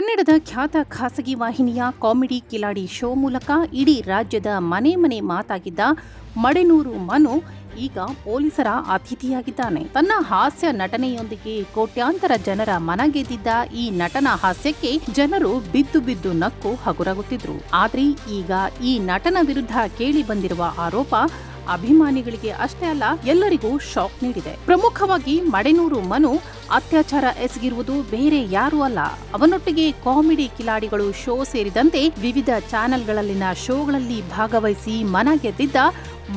ಕನ್ನಡದ ಖ್ಯಾತ ಖಾಸಗಿ ವಾಹಿನಿಯ ಕಾಮಿಡಿ ಕಿಲಾಡಿ ಶೋ ಮೂಲಕ ಇಡೀ ರಾಜ್ಯದ ಮನೆ ಮನೆ ಮಾತಾಗಿದ್ದ ಮಡೆನೂರು ಮನು ಈಗ ಪೊಲೀಸರ ಅತಿಥಿಯಾಗಿದ್ದಾನೆ. ತನ್ನ ಹಾಸ್ಯ ನಟನೆಯೊಂದಿಗೆ ಕೋಟ್ಯಾಂತರ ಜನರ ಮನ ಗೆದ್ದಿದ್ದ ಈ ನಟನ ಹಾಸ್ಯಕ್ಕೆ ಜನರು ಬಿದ್ದು ಬಿದ್ದು ನಕ್ಕು ಹಗುರಗುತ್ತಿದ್ರು. ಆದ್ರೆ ಈಗ ಈ ನಟನ ವಿರುದ್ಧ ಕೇಳಿ ಬಂದಿರುವ ಆರೋಪ ಅಭಿಮಾನಿಗಳಿಗೆ ಅಷ್ಟೇ ಅಲ್ಲ, ಎಲ್ಲರಿಗೂ ಶಾಕ್ ನೀಡಿದೆ. ಪ್ರಮುಖವಾಗಿ ಮಡೆನೂರು ಮನು ಅತ್ಯಾಚಾರ ಎಸಗಿರುವುದು ಬೇರೆ ಯಾರೂ ಅಲ್ಲ. ಅವನೊಟ್ಟಿಗೆ ಕಾಮಿಡಿ ಕಿಲಾಡಿಗಳು ಶೋ ಸೇರಿದಂತೆ ವಿವಿಧ ಚಾನೆಲ್ಗಳಲ್ಲಿನ ಶೋಗಳಲ್ಲಿ ಭಾಗವಹಿಸಿ ಮನ ಗೆದ್ದಿದ್ದ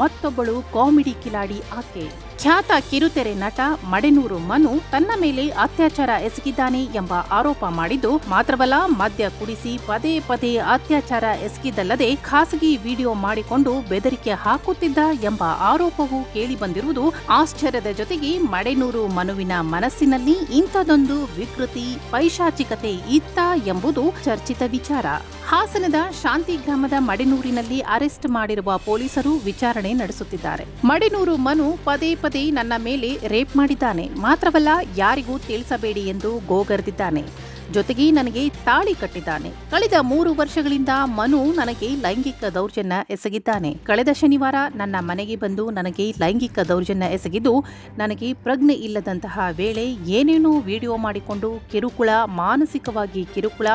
ಮತ್ತೊಬ್ಬಳು ಕಾಮಿಡಿ ಕಿಲಾಡಿ ಆಕೆ. ಖ್ಯಾತ ಕಿರುತೆರೆ ನಟ ಮಡೆನೂರು ಮನು ತನ್ನ ಮೇಲೆ ಅತ್ಯಾಚಾರ ಎಸಗಿದ್ದಾನೆ ಎಂಬ ಆರೋಪ ಮಾಡಿದ್ದು ಮಾತ್ರವಲ್ಲ, ಮದ್ಯ ಕುಡಿಸಿ ಪದೇ ಪದೇ ಅತ್ಯಾಚಾರ ಎಸಗಿದ್ದಲ್ಲದೆ ಖಾಸಗಿ ವಿಡಿಯೋ ಮಾಡಿಕೊಂಡು ಬೆದರಿಕೆ ಹಾಕುತ್ತಿದ್ದ ಎಂಬ ಆರೋಪವೂ ಕೇಳಿಬಂದಿರುವುದು ಆಶ್ಚರ್ಯದ ಜೊತೆಗೆ ಮಡೆನೂರು ಮನುವಿನ ಮನಸ್ಸಿನಲ್ಲಿ ಇಂಥದೊಂದು ವಿಕೃತಿ, ಪೈಶಾಚಿಕತೆ ಇತ್ತ ಎಂಬುದು ಚರ್ಚಿತ ವಿಚಾರ. ಹಾಸನದ ಶಾಂತಿ ಗ್ರಾಮದ ಮಡೆನೂರಿನಲ್ಲಿ ಅರೆಸ್ಟ್ ಮಾಡಿರುವ ಪೊಲೀಸರು ವಿಚಾರಣೆ ನಡೆಸುತ್ತಿದ್ದಾರೆ. ಮಡೆನೂರು ಮನು ಪದೇ ಪದೇ ನನ್ನ ಮೇಲೆ ರೇಪ್ ಮಾಡಿದ್ದಾನೆ. ಮಾತ್ರವಲ್ಲ, ಯಾರಿಗೂ ತಿಳಿಸಬೇಡಿ ಎಂದು ಗೋಗರೆದಿದ್ದಾನೆ. ಜೊತೆಗೆ ನನಗೆ ತಾಳಿ ಕಟ್ಟಿದ್ದಾನೆ. ಕಳೆದ ಮೂರು ವರ್ಷಗಳಿಂದ ಮನು ನನಗೆ ಲೈಂಗಿಕ ದೌರ್ಜನ್ಯ ಎಸಗಿದ್ದಾನೆ. ಕಳೆದ ಶನಿವಾರ ನನ್ನ ಮನೆಗೆ ಬಂದು ನನಗೆ ಲೈಂಗಿಕ ದೌರ್ಜನ್ಯ ಎಸಗಿದ್ದು, ನನಗೆ ಪ್ರಜ್ಞೆ ಇಲ್ಲದಂತಹ ವೇಳೆ ಏನೇನೋ ವಿಡಿಯೋ ಮಾಡಿಕೊಂಡು ಕಿರುಕುಳ, ಮಾನಸಿಕವಾಗಿ ಕಿರುಕುಳ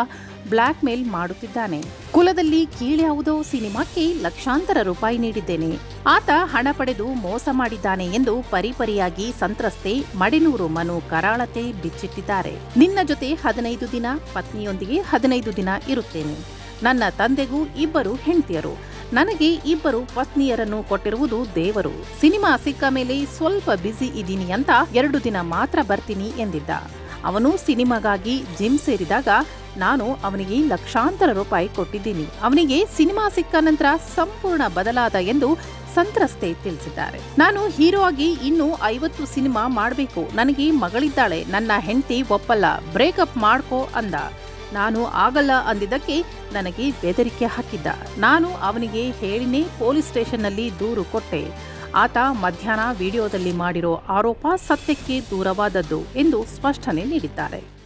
ಬ್ಲ್ಯಾಕ್ ಮೇಲ್ ಮಾಡುತ್ತಿದ್ದಾನೆ. ಕುಲದಲ್ಲಿ ಕೀಳ್ಯಾವುದೋ ಸಿನಿಮಾಕ್ಕೆ ಲಕ್ಷಾಂತರ ರೂಪಾಯಿ ನೀಡಿದ್ದೇನೆ. ಆತ ಹಣ ಪಡೆದು ಮೋಸ ಮಾಡಿದ್ದಾನೆ ಎಂದು ಪರಿಪರಿಯಾಗಿ ಸಂತ್ರಸ್ತೆ ಮಡಿನೂರು ಮನು ಕರಾಳತೆ ಬಿಚ್ಚಿಟ್ಟಿದ್ದಾರೆ. ನಿನ್ನ ಜೊತೆ ಹದಿನೈದು ದಿನ, ಪತ್ನಿಯೊಂದಿಗೆ ಹದಿನೈದು ದಿನ ಇರುತ್ತೇನೆ. ನನ್ನ ತಂದೆಗೂ ಇಬ್ಬರು ಹೆಂಡತಿಯರು. ನನಗೆ ಇಬ್ಬರು ಪತ್ನಿಯರನ್ನು ಕೊಟ್ಟಿರುವುದು ದೇವರು. ಸಿನಿಮಾ ಸಿಕ್ಕ ಮೇಲೆ ಸ್ವಲ್ಪ ಬ್ಯುಸಿ ಇದ್ದೀನಿ ಅಂತ ಎರಡು ದಿನ ಮಾತ್ರ ಬರ್ತೀನಿ ಎಂದಿದ್ದ. ಅವನು ಸಿನಿಮಾಗಾಗಿ ಜಿಮ್ ಸೇರಿದಾಗ ನಾನು ಅವನಿಗೆ ಲಕ್ಷಾಂತರ ರೂಪಾಯಿ ಕೊಟ್ಟಿದ್ದೀನಿ. ಅವನಿಗೆ ಸಿನಿಮಾ ಸಿಕ್ಕ ನಂತರ ಸಂಪೂರ್ಣ ಬದಲಾದ ಎಂದು ಸಂತ್ರಸ್ತೆ ತಿಳಿಸಿದ್ದಾರೆ. ನಾನು ಹೀರೋ ಆಗಿ ಇನ್ನು ಐವತ್ತು ಸಿನಿಮಾ ಮಾಡಬೇಕು. ನನಗೆ ಮಗಳಿದ್ದಾಳೆ. ನನ್ನ ಹೆಂಡತಿ ಒಪ್ಪಲ್ಲ. ಬ್ರೇಕಪ್ ಮಾಡ್ಕೋ ಅಂದ. ನಾನು ಆಗಲ್ಲ ಅಂದಿದ್ದಕ್ಕೆ ನನಗೆ ಬೆದರಿಕೆ ಹಾಕಿದ್ದ. ನಾನು ಅವನಿಗೆ ಹೇಳಿನೇ ಪೊಲೀಸ್ ಸ್ಟೇಷನ್ನಲ್ಲಿ ದೂರು ಕೊಟ್ಟೆ. ಆತ ಮಧ್ಯಾಹ್ನ ವಿಡಿಯೋದಲ್ಲಿ ಮಾಡಿರೋ ಆರೋಪ ಸತ್ಯಕ್ಕೆ ದೂರವಾದದ್ದು ಎಂದು ಸ್ಪಷ್ಟನೆ ನೀಡಿದ್ದಾರೆ.